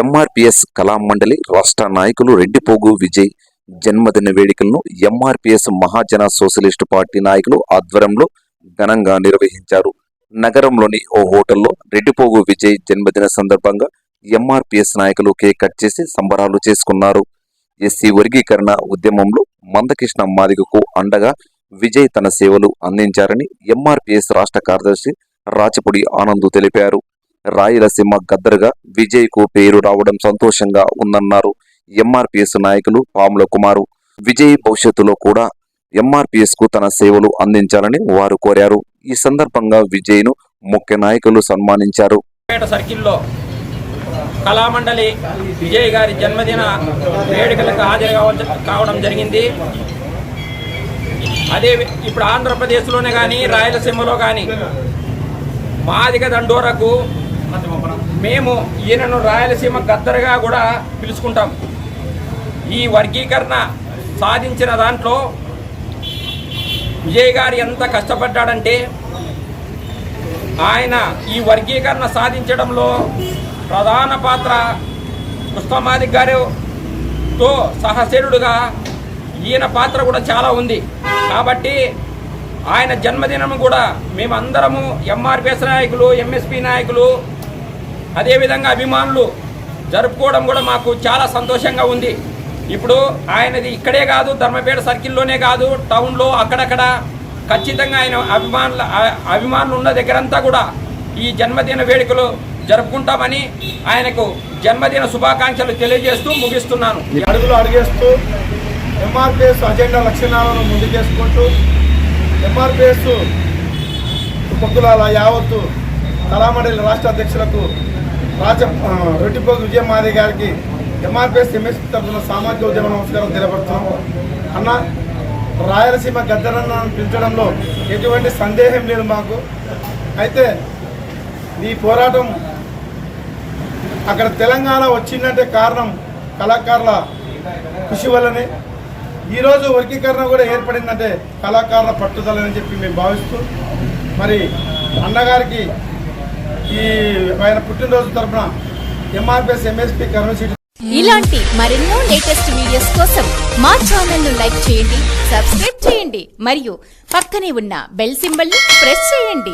ఎంఆర్పిఎస్ కళామండలి రాష్ట్ర నాయకులు రెడ్డిపోగు విజయ్ జన్మదిన వేడుకలను ఎంఆర్పిఎస్ మహాజన సోషలిస్ట్ పార్టీ నాయకులు ఆధ్వర్యంలో ఘనంగా నిర్వహించారు. నగరంలోని ఓ హోటల్లో రెడ్డిపోగు విజయ్ జన్మదిన సందర్భంగా ఎంఆర్పిఎస్ నాయకులు కేక్ కట్ చేసి సంబరాలు చేసుకున్నారు. ఎస్సీ వర్గీకరణ ఉద్యమంలో మందకృష్ణ మాదిగకు అండగా విజయ్ తన సేవలు అందించారని ఎంఆర్పిఎస్ రాష్ట్ర కార్యదర్శి రాచపుడి ఆనంద్ తెలిపారు. రాయలసీమ గద్దరుగా విజయ్కు పేరు రావడం సంతోషంగా ఉందన్నారు ఎంఆర్పిఎస్ నాయకులు పాముల కుమారు. విజయ్ భవిష్యత్తులో కూడా ఎంఆర్పిఎస్కు తన సేవలు అందించాలని వారు కోరారు. ఈ సందర్భంగా విజయ్ను ముఖ్య నాయకులు సన్మానించారు. సర్కిల్లో కళామండలి విజయ్ గారి జన్మదిన వేడుకలకు హాజరు కావడం జరిగింది. అదే ఇప్పుడు ఆంధ్రప్రదేశ్లోనే కానీ రాయలసీమలో కానీ మాదిగ దండోరకు మేము ఈయనను రాయలసీమ గద్దరుగా కూడా పిలుచుకుంటాం. ఈ వర్గీకరణ సాధించిన దాంట్లో విజయ్ గారు ఎంత కష్టపడ్డాడంటే ఆయన ఈ వర్గీకరణ సాధించడంలో ప్రధాన పాత్ర కృష్ణమాది గారితో సహచరుడుగా ఈయన పాత్ర కూడా చాలా ఉంది. కాబట్టి ఆయన జన్మదినం కూడా మేమందరము ఎంఆర్పిఎస్ నాయకులు ఎంఎస్పి నాయకులు అదేవిధంగా అభిమానులు జరుపుకోవడం కూడా మాకు చాలా సంతోషంగా ఉంది. ఇప్పుడు ఆయనది ఇక్కడే కాదు ధర్మపేట సర్కిల్లోనే కాదు టౌన్లో అక్కడక్కడ ఖచ్చితంగా ఆయన అభిమానుల అభిమానులు ఉన్న దగ్గరంతా కూడా ఈ జన్మదిన వేడుకలు జరుపుకుంటామని ఆయనకు జన్మదిన శుభాకాంక్షలు తెలియజేస్తూ ముగిస్తున్నాను. అడుగులు అడిగేస్తూ ఎంఆర్పిఎస్ అజెండా లక్షణాలను ముందుకేసుకుంటూ ఎంఆర్పిఎస్ పొద్దులాల యావత్తు కళామండలి రాష్ట్ర అధ్యక్షులకు రాజ ఆ, రొట్టిపోగు విజయమాది గారికి ఎంఆర్పిఎస్ ఎంఎస్పీ తరఫున సామాజిక ఉద్యమ నమస్కారం తెలియపడుతున్నాం అన్న రాయలసీమ గద్దరన్నను పిలిచడంలో ఎటువంటి సందేహం లేదు మాకు. అయితే ఈ పోరాటం అక్కడ తెలంగాణ వచ్చిందంటే కారణం కళాకారుల కృషి వల్లనే. ఈరోజు వర్గీకరణ కూడా ఏర్పడిందంటే కళాకారుల పట్టుదలని చెప్పి మేము భావిస్తూ మరి అన్నగారికి ఈ ఆయన పుట్టినరోజు తరఫున ఎంఆర్పిఎస్ ఎంఎస్పీ కర్నూలు ఇలాంటి మరెన్నో లేటెస్ట్ వీడియోస్ కోసం మా ఛానల్ను లైక్ చేయండి సబ్స్క్రైబ్ చేయండి మరియు పక్కనే ఉన్న బెల్ సింబల్ని ప్రెస్ చేయండి.